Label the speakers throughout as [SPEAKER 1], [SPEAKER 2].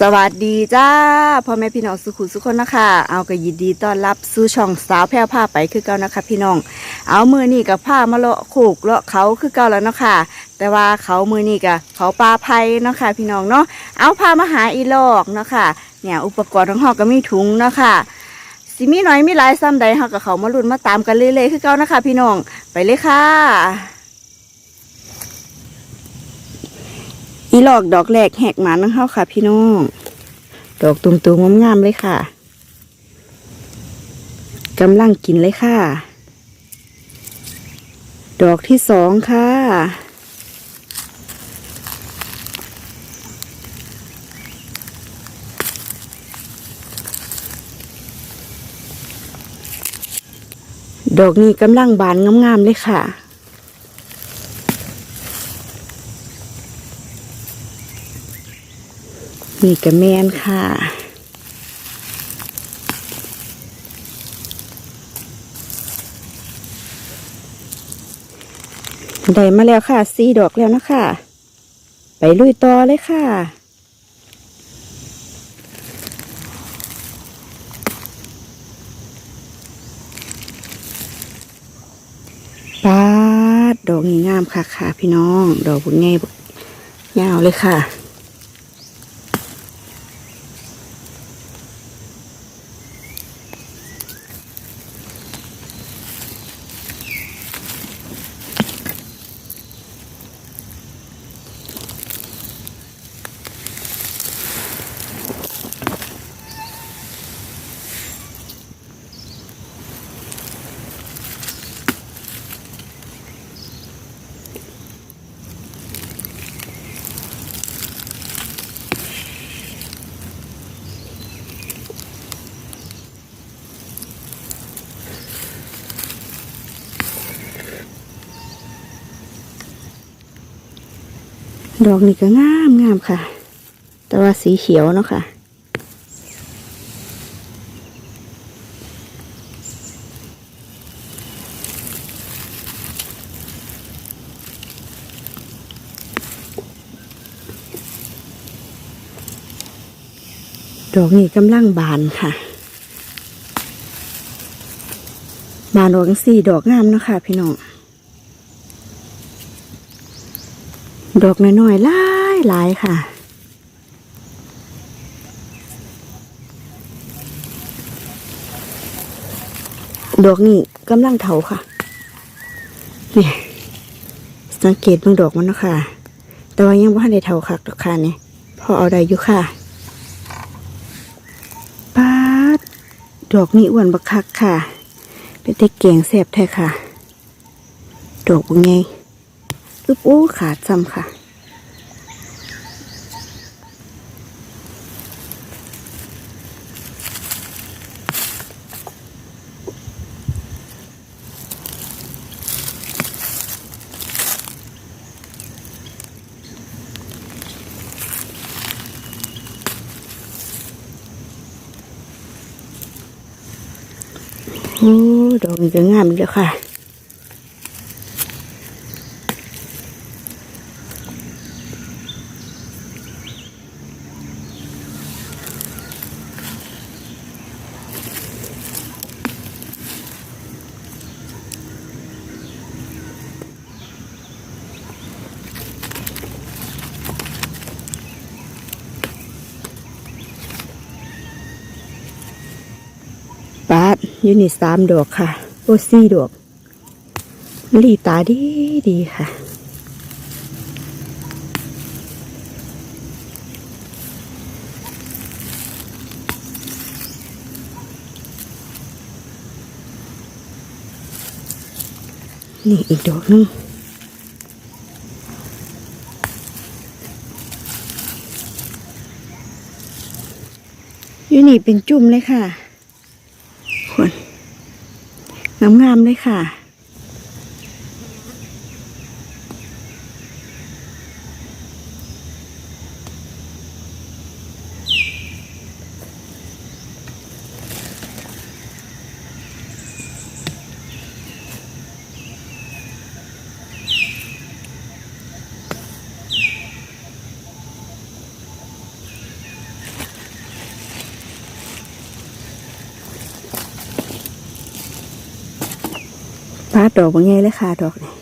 [SPEAKER 1] สวัสดีจ้าพ่อแม่พี่น้องสุขุสุขคนนะคะ เอาก็ยินดีต้อนรับสู่ช่องสาวแพรวผ้าไปคือเก่านะคะ พี่น้อง เอามือนี่กับผ้ามาเลาะโขกเลาะเขาคือเก่าแล้วเนาะค่ะ แต่ว่าเขามือนี่กับเขาปลาไผ่เนาะค่ะพี่น้องเนาะเอาพามาหาอีลอกเนาะค่ะเนี่ยอุปกรณ์ของเฮาก็มีถุงเนาะค่ะสิมีน้อยมีหลายซ้ำใดเฮากับเขามาลุ้นมาตามกันเรื่อยๆคือเก่านะคะ พี่น้องไปเลยค่ะ อีหลอกดอกแรกแหกหมานังเฮาค่ะ พี่น้อง ดอกตุ่มๆงามๆเลยค่ะกำลังกินเลยค่ะ ดอกที่สองค่ะ ดอกนี้กำลังบานงามๆเลยค่ะ นี่กระแมนค่ะได้มาแล้วค่ะสี่ดอกแล้วนะคะ ไปลุยต่อเลยค่ะ ปาด ดอกนี้งามค่ะค่ะ พี่น้อง ดอกบุญไงยาวเลยค่ะ ดอกนี่ก็งามงามค่ะ แต่ว่าสีเขียวเนาะค่ะ ดอกนี้กำลังบานค่ะ บานดอกสี่ดอกงามเนาะค่ะพี่น้อง ดอกน้อยๆหลายหลายค่ะ ดอกนี้กำลังเถาค่ะนี่สังเกตเบื้องดอกมันเนาะค่ะ แต่ว่ายังว่าได้เถาคักดอกค่ะเนี่ยพอเอาได้อยู่ค่ะป้าดดอกนี้อ้วนบักคักค่ะ เป็นแต่เก่งแสบแท้ค่ะ ดอกเป็นไง อึบอู้ขาดจำค่ะ โอ้ดอกนี้ก็งามเลยค่ะ ปาด อยูนี่สามดอกค่ะ โอ้สี่ดอกลีตาดีดีค่ะนี่อีกดอกนึงอยูนี่เป็นจุ่มเลยค่ะ คน งามๆเลยค่ะ ปาดดอกบางไงเลยค่ะดอกนี่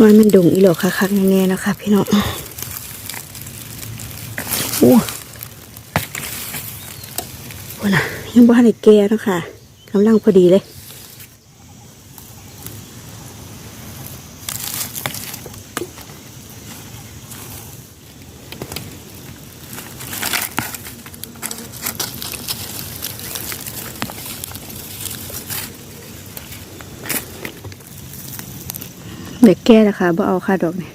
[SPEAKER 1] มันมันดุงอีหลอกคักๆแน่ๆนะคะพี่น้องโอ้โหนะยังบ้านไอ้แก่เนาะคะกำลังพอดีเลย กแก่นะคะบ่เอาค่ะดอกนี่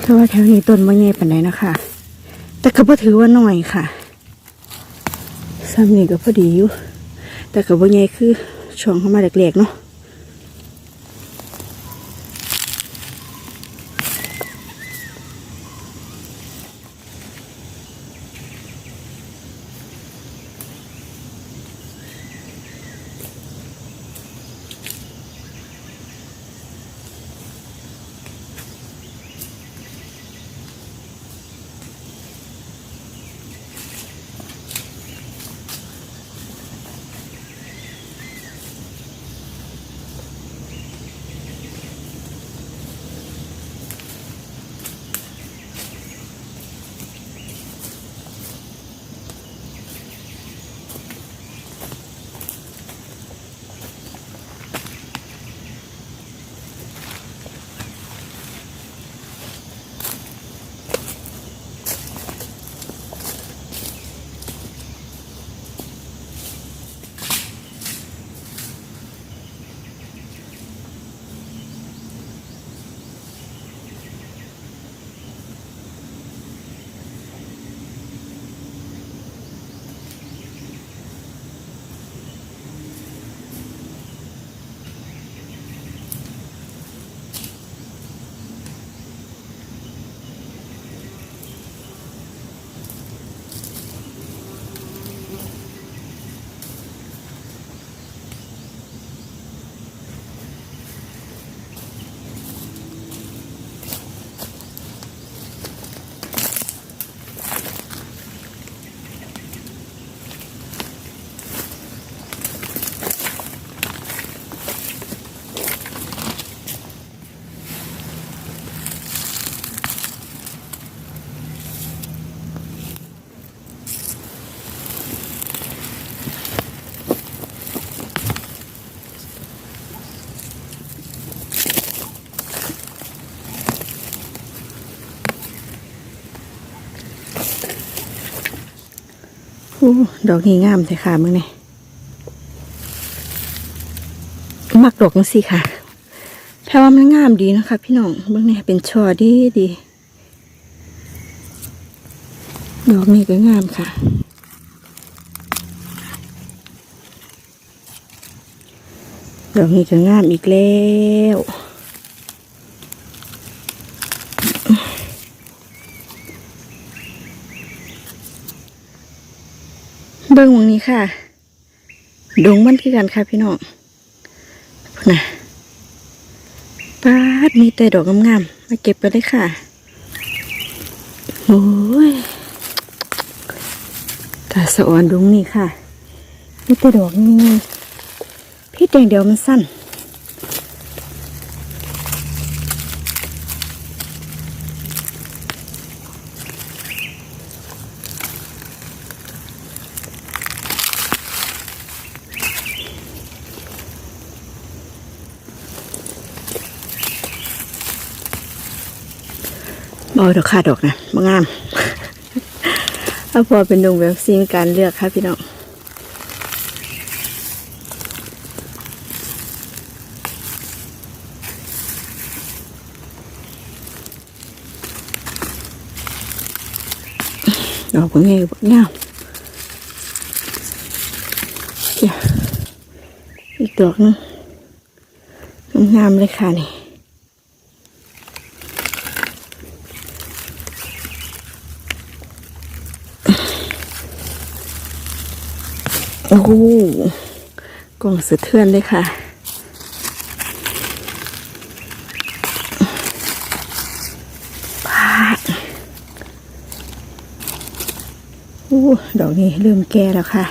[SPEAKER 1] เพราว่าแถวนี้ต้นมะเง่ปานใดนนะคะ แต่ก็บ่ถือว่าน้อยค่ะซ้ำนี่ก็พอดีอยู่ แต่กับว่าไงคือช่วงเข้ามาแหลกๆเนาะ ดอกนี้งามใช่ค่ะมึงเนี่ยมักดอกนี่สิค่ะแพลว่ามันงามดีนะคะพี่น้องมึงเนี่ยเป็นช่อดีดี ดอกนี้ก็งามค่ะ ดอกนี้ก็งามอีกแล้ว เบิ่งหมองนี้ค่ะ ดงมันคือกันค่ะพี่น้องพุ่นะป้าดมีแต่ดอกงามๆมาเก็บกันเลยค่ะ โอ้ยตาสะออนดงนี่ค่ะมีแต่ดอกนี่พี่แดงเดียวมันสั้น บอดอกค่ะดอกนะมางามเอาพอเป็นดงแบบซีมการเลือกค่ะพี่น้องดอกเป็งบักงามเดี๋ยวอีกดอกนึงงามเลยค่ะนี่ โอ้โหกล่องสะเทือนเลยค่ะพาดโอ้ดอกนี้เริ่มแก่แล้วค่ะ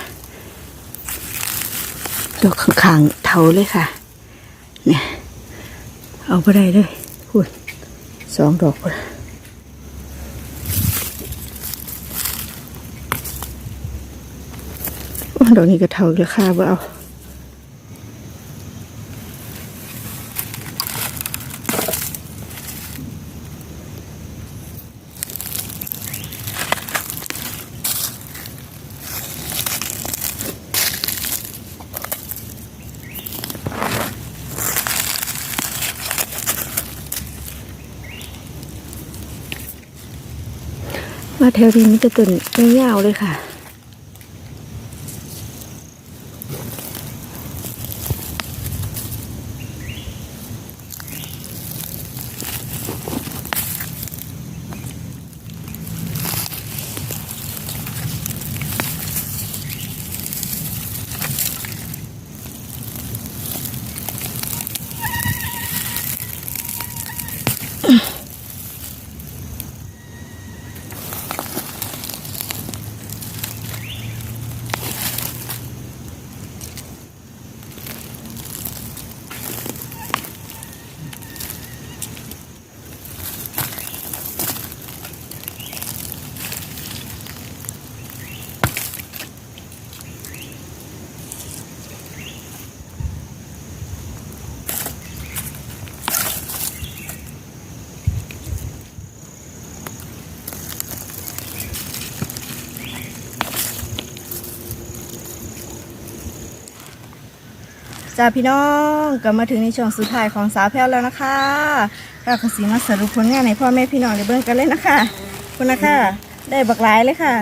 [SPEAKER 1] ดอกข้างๆเทาเลยค่ะ เนี่ย เอาไปได้เลยพูดสองดอกพุ่นโอ้ ดอกนี้ก็เทาอีกแล้วค่ะว่าเอามาแถวนี้มีแต่ต้นยาวเลยค่ะ จ้าพี่น้องก็มาถึงในช่วงสุดท้ายของสาวแพรวแล้วนะคะเราก็สีมาสรุปผลงานให้พ่อแม่พี่น้องได้เบิ่งกันเลยนะคะคุณนะคะได้บักหลายเลยค่ะ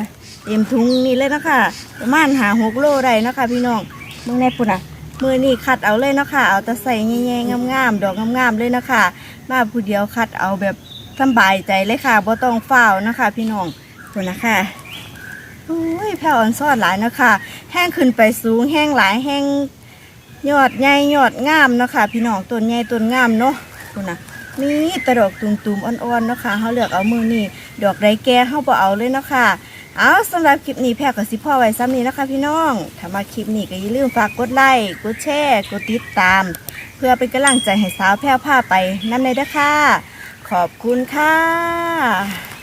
[SPEAKER 1] เต็มถุงนี่เลยนะคะประมาณหาหกโลได้นะคะ พี่น้องเมื่อในปุ่นอะมือนี่คัดเอาเลยนะคะเอาแต่ใส่แง่ๆงามๆดอกงามๆเลยนะคะ มาผู้เดียวคัดเอาแบบสบายใจเลยค่ะบ่ต้องเฝ้านะคะ พี่น้องคุณนะคะโอ้ยแผ่วอ่อนซอดหลายนะคะ แห้งขึ้นไปสูงแห้งหลายแห้ง ยอดใหญ่ยอดงามเนาะคะพี่น้องต้นใหญ่ต้นงามเนาะคุณนะนี่ตะดอกตุ่มๆอ่อนๆเนาะคะเขาเลือกเอามือนี่ดอกไรแก่เขาบ่เอาเลยเนาะค่ะเอาสำหรับคลิปนี้แพรกับสิพ่อไว้ซ้ำนี้นะคะพี่น้องถ้ามาคลิปนี้ก็อย่าลืมฝากกดไลค์กดแชร์กดติดตาม เพื่อเป็นกำลังใจให้สาวแพรวพาไปนั่นเลยนะคะขอบคุณค่ะ